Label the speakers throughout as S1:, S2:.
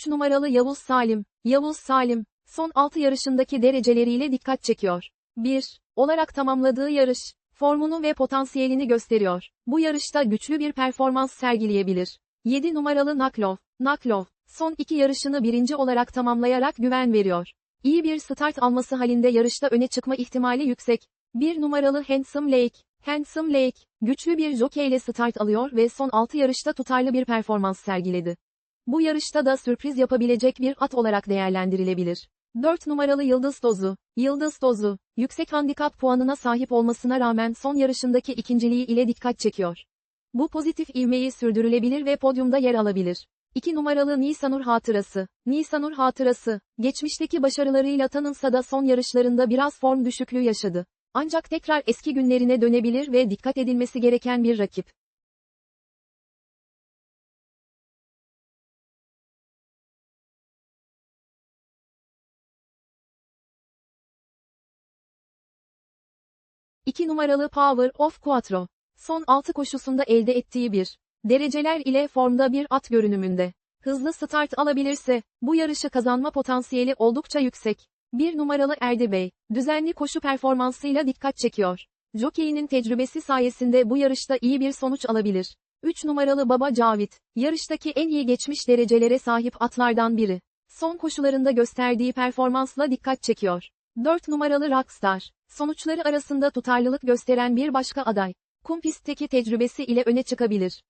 S1: 3 numaralı Yavuz Salim, Yavuz Salim, son 6 yarışındaki dereceleriyle dikkat çekiyor. 1. Olarak tamamladığı yarış, formunu ve potansiyelini gösteriyor. Bu yarışta güçlü bir performans sergileyebilir. 7 numaralı Naklov, Naklov, son iki yarışını birinci olarak tamamlayarak güven veriyor. İyi bir start alması halinde yarışta öne çıkma ihtimali yüksek. 1 numaralı Handsome Lake, Handsome Lake, güçlü bir jockey ile start alıyor ve son 6 yarışta tutarlı bir performans sergiledi. Bu yarışta da sürpriz yapabilecek bir at olarak değerlendirilebilir. 4 numaralı Yıldız Dozu, Yıldız Dozu, yüksek handikap puanına sahip olmasına rağmen son yarışındaki ikinciliği ile dikkat çekiyor. Bu pozitif ivmeyi sürdürülebilir ve podyumda yer alabilir. 2 numaralı Nisanur Hatırası, Nisanur Hatırası, geçmişteki başarılarıyla tanınsa da son yarışlarında biraz form düşüklüğü yaşadı. Ancak tekrar eski günlerine dönebilir ve dikkat edilmesi gereken bir rakip. İki numaralı Power of Quattro. Son 6 koşusunda elde ettiği bir dereceler ile formda bir at görünümünde. Hızlı start alabilirse, bu yarışı kazanma potansiyeli oldukça yüksek. Bir numaralı Erdi Bey, düzenli koşu performansıyla dikkat çekiyor. Jockey'nin tecrübesi sayesinde bu yarışta iyi bir sonuç alabilir. 3 numaralı Baba Cavit, yarıştaki en iyi geçmiş derecelere sahip atlardan biri. Son koşularında gösterdiği performansla dikkat çekiyor. 4 numaralı Rockstar, sonuçları arasında tutarlılık gösteren bir başka aday. Kum pistteki tecrübesi ile öne çıkabilir.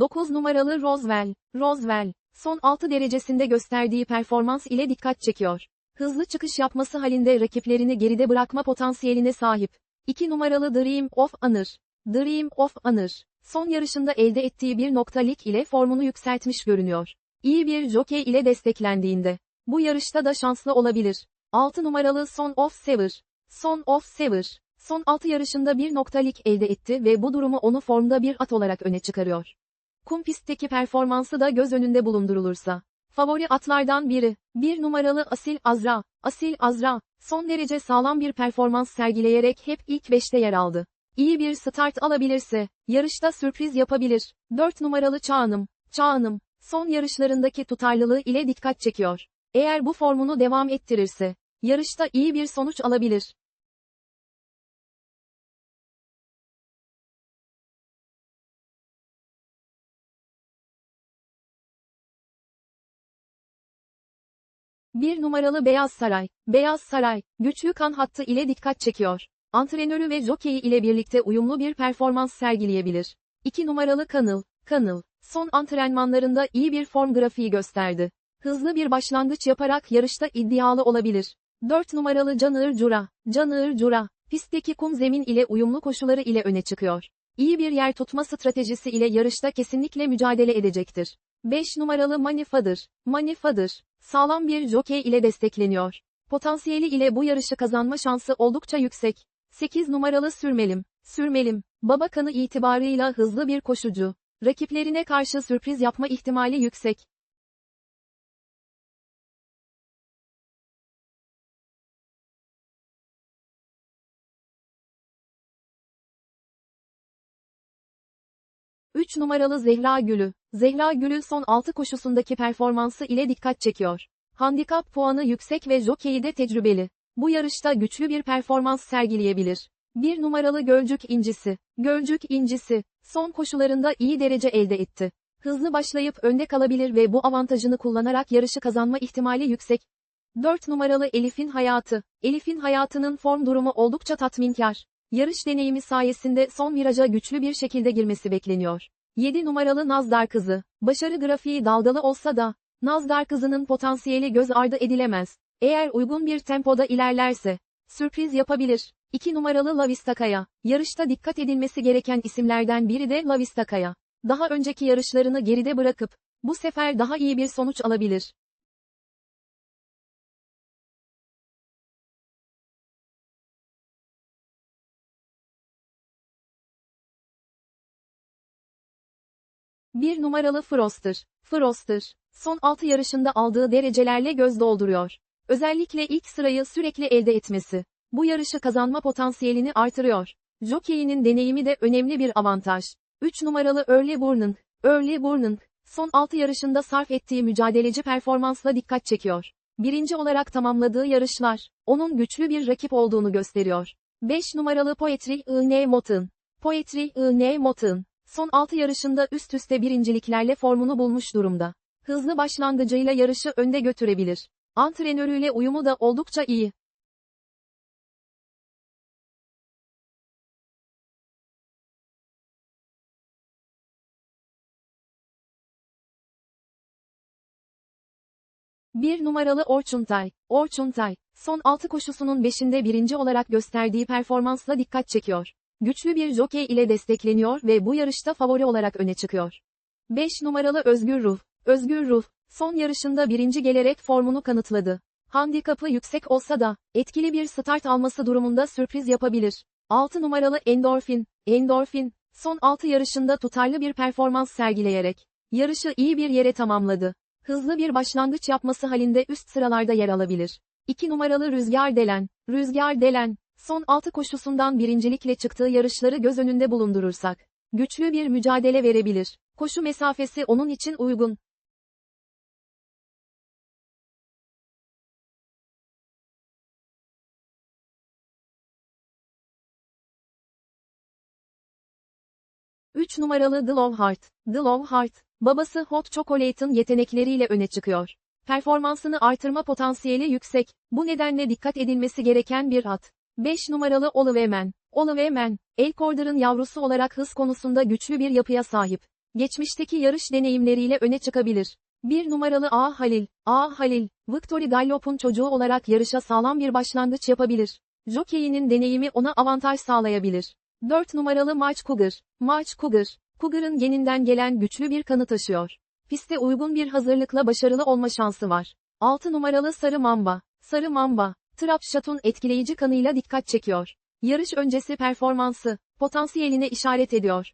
S1: Dokuz numaralı Roswell, Roswell, son 6 derecesinde gösterdiği performans ile dikkat çekiyor. Hızlı çıkış yapması halinde rakiplerini geride bırakma potansiyeline sahip. 2 numaralı Dream of Honor, Dream of Honor, son yarışında elde ettiği bir noktalık ile formunu yükseltmiş görünüyor. İyi bir jockey ile desteklendiğinde, bu yarışta da şanslı olabilir. 6 numaralı Son of Sever, Son of Sever, son 6 yarışında bir noktalık elde etti ve bu durumu onu formda bir at olarak öne çıkarıyor. Kum pistteki performansı da göz önünde bulundurulursa. Favori atlardan biri, bir numaralı Asil Azra, Asil Azra, son derece sağlam bir performans sergileyerek hep ilk 5'te yer aldı. İyi bir start alabilirse, yarışta sürpriz yapabilir. 4 numaralı Çağanım, Çağanım, son yarışlarındaki tutarlılığı ile dikkat çekiyor. Eğer bu formunu devam ettirirse, yarışta iyi bir sonuç alabilir. Bir numaralı Beyaz Saray, Beyaz Saray, güçlü kan hattı ile dikkat çekiyor. Antrenörü ve jokeyi ile birlikte uyumlu bir performans sergileyebilir. 2 numaralı Kanıl, Kanıl, son antrenmanlarında iyi bir form grafiği gösterdi. Hızlı bir başlangıç yaparak yarışta iddialı olabilir. 4 numaralı Canığır Cura, Canığır Cura, pistteki kum zemin ile uyumlu koşuları ile öne çıkıyor. İyi bir yer tutma stratejisi ile yarışta kesinlikle mücadele edecektir. 5 numaralı Money Father, sağlam bir jockey ile destekleniyor. Potansiyeli ile bu yarışı kazanma şansı oldukça yüksek. 8 numaralı Sürmelim, Sürmelim, baba kanı itibarıyla hızlı bir koşucu. Rakiplerine karşı sürpriz yapma ihtimali yüksek. Üç numaralı Zehra Gülü. Zehra Gülü son 6 koşusundaki performansı ile dikkat çekiyor. Handikap puanı yüksek ve jokeyi de tecrübeli. Bu yarışta güçlü bir performans sergileyebilir. Bir numaralı Gölcük incisi. Gölcük incisi, son koşularında iyi derece elde etti. Hızlı başlayıp önde kalabilir ve bu avantajını kullanarak yarışı kazanma ihtimali yüksek. 4 numaralı Elif'in hayatı. Elif'in hayatının form durumu oldukça tatminkar. Yarış deneyimi sayesinde son viraja güçlü bir şekilde girmesi bekleniyor. 7 numaralı Nazdar kızı. Başarı grafiği dalgalı olsa da, Nazdar kızının potansiyeli göz ardı edilemez. Eğer uygun bir tempoda ilerlerse, sürpriz yapabilir. 2 numaralı Lavistakaya. Yarışta dikkat edilmesi gereken isimlerden biri de Lavistakaya. Daha önceki yarışlarını geride bırakıp, bu sefer daha iyi bir sonuç alabilir. Bir numaralı Froster. Froster, son 6 yarışında aldığı derecelerle göz dolduruyor. Özellikle ilk sırayı sürekli elde etmesi. Bu yarışı kazanma potansiyelini artırıyor. Jockey'inin deneyimi de önemli bir avantaj. 3 numaralı Early Burning, Early Burning, son 6 yarışında sarf ettiği mücadeleci performansla dikkat çekiyor. Birinci olarak tamamladığı yarışlar, onun güçlü bir rakip olduğunu gösteriyor. 5 numaralı Poetry I.N. Mountain, Poetry I.N. Mountain, son 6 yarışında üst üste birinciliklerle formunu bulmuş durumda. Hızlı başlangıcıyla yarışı önde götürebilir. Antrenörüyle uyumu da oldukça iyi. Bir numaralı Orçuntay, Orçuntay, son 6 koşusunun 5'inde birinci olarak gösterdiği performansla dikkat çekiyor. Güçlü bir jokey ile destekleniyor ve bu yarışta favori olarak öne çıkıyor. 5 numaralı Özgür Ruh, Özgür Ruh, son yarışında birinci gelerek formunu kanıtladı. Handikapı yüksek olsa da, etkili bir start alması durumunda sürpriz yapabilir. 6 numaralı Endorfin, Endorfin, son 6 yarışında tutarlı bir performans sergileyerek, yarışı iyi bir yere tamamladı. Hızlı bir başlangıç yapması halinde üst sıralarda yer alabilir. 2 numaralı Rüzgar Delen, Rüzgar Delen, son 6 koşusundan birincilikle çıktığı yarışları göz önünde bulundurursak, güçlü bir mücadele verebilir. Koşu mesafesi onun için uygun. Üç numaralı The Love Heart, The Love Heart, babası Hot Chocolate'ın yetenekleriyle öne çıkıyor. Performansını artırma potansiyeli yüksek, bu nedenle dikkat edilmesi gereken bir at. 5 numaralı Olive Man, Olive Man, El Corder'ın yavrusu olarak hız konusunda güçlü bir yapıya sahip. Geçmişteki yarış deneyimleriyle öne çıkabilir. 1 numaralı A Halil, A Halil, Victory Gallop'un çocuğu olarak yarışa sağlam bir başlangıç yapabilir. Jockey'inin deneyimi ona avantaj sağlayabilir. 4 numaralı March Cougar, March Cougar, Cougar'ın geninden gelen güçlü bir kanı taşıyor. Piste uygun bir hazırlıkla başarılı olma şansı var. 6 numaralı Sarı Mamba, Sarı Mamba, Trap Shot'un etkileyici kanıyla dikkat çekiyor. Yarış öncesi performansı, potansiyeline işaret ediyor.